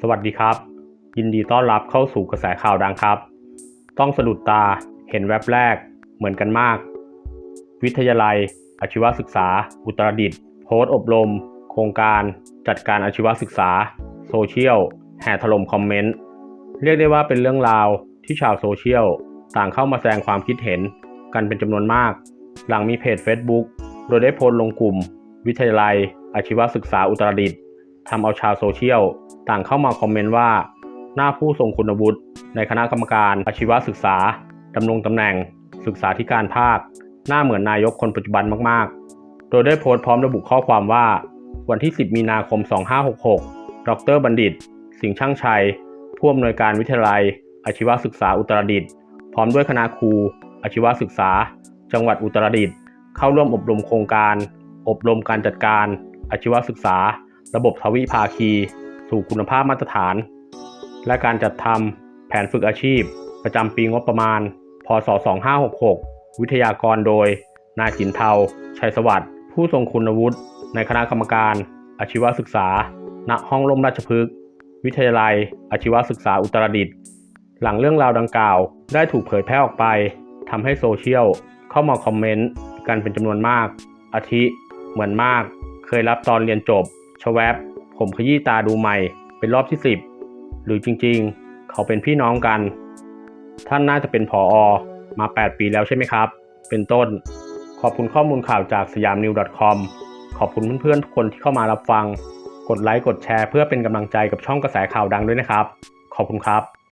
สวัสดีครับ ยินดีต้อนรับเข้าสู่กระแสข่าวดังครับ ต้องสะดุดตาเห็นแว็บแรกเหมือนกันมาก วิทยาลัย อาชีวศึกษา อุตรดิตถ์โพสต์อบรม โครงการจัดการอาชีวศึกษา โซเชียลแห่ถล่มคอมเมนต์เรียกได้ว่าเป็นเรื่องราวที่ชาวโซเชียลต่างเข้ามาแสดงความคิดเห็นกันเป็นจำนวนมาก หลังมีเพจ Facebook โดยได้โพสต์ลงกลุ่ม วิทยาลัย อาชีวศึกษาอุตรดิตถ์ ทำเอาชาวโซเชียลต่างเข้ามาคอมเมนต์ว่า หน้าผู้ทรงคุณวุฒิในคณะกรรมการอาชีวศึกษาดำรงตำแหน่ง ศึกษาธิการภาค หน้าเหมือนนายกคนปัจจุบันมากๆ โดยได้โพสต์พร้อมระบุข้อความว่า วันที่ 10 มีนาคม 2566 ดรบัณฑิต สิงห์ช่างชัย ผู้อำนวยการวิทยาลัย อาชีวศึกษาอุตรดิตถ์พร้อมด้วยคณะครู อาชีวศึกษา จังหวัดอุตรดิตถ์เข้าร่วมอบรมโครงการ อบรมการจัดการ อาชีวศึกษา ระบบทวิภาคี สู่คุณภาพมาตรฐาน และการจัดทำแผนฝึกอาชีพ ประจำปีงบประมาณ พศ 2566 วิทยากรโดย นายสินเทา ชัยสวัสดิ์ ผู้ทรงคุณวุฒิ ในคณะกรรมการ อาชีวศึกษา ณ ห้องร่มราชพฤกษ์ วิทยาลัย อาชีวศึกษาอุตรดิตถ์ หลังเรื่องราวดังกล่าวได้ถูกเผยแพร่ออกไปทำให้โซเชียลเข้ามาคอมเมนต์กันเป็นจำนวนมาก อาทิ เหมือนมาก เคยรับตอนเรียนจบ ชแวบผมขยี้ตาดูใหม่ เป็นรอบที่10หรือจริงๆ เขาเป็นพี่น้องกัน ท่านน่าจะเป็นผออมา 8 ปีแล้วใช่ไหมครับ เป็นต้น ขอบคุณข้อมูลข่าวจากสยามนิว .com ขอบคุณเพื่อนๆทุกคนที่เข้ามารับฟัง กดไลค์กดแชร์เพื่อเป็นกำลังใจกับช่องกระแสข่าวดังด้วยนะครับ ขอบคุณครับ